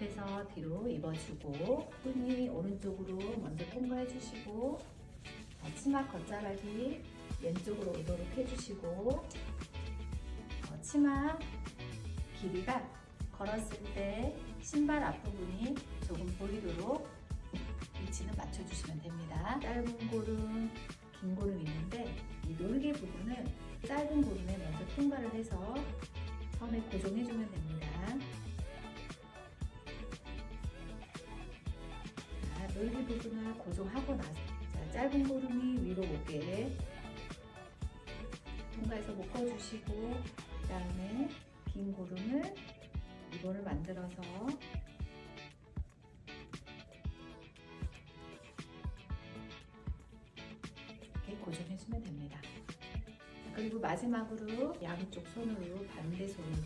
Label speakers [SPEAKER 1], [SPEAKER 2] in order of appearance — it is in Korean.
[SPEAKER 1] 앞에서 뒤로 입어주고 끈이 오른쪽으로 먼저 통과해 주시고 어, 치마 겉자락이 왼쪽으로 오도록 해주시고 어, 치마 길이가 걸었을 때 신발 앞부분이 조금 보이도록 위치는 맞춰주시면 됩니다. 짧은 고름, 긴 고름 있는데 이 놀개 부분은 짧은 고름에 먼저 통과를 해서 선에 고정해주면 됩니다. 자, 놀개 부분을 고정하고 나서 자, 짧은 고름이 위로 오게 통과해서 묶어주시고 그 다음에 긴 고름을 리본을 만들어서 이렇게 고정해주면 됩니다. 그리고 마지막으로 양쪽 손으로 반대 잡아주시고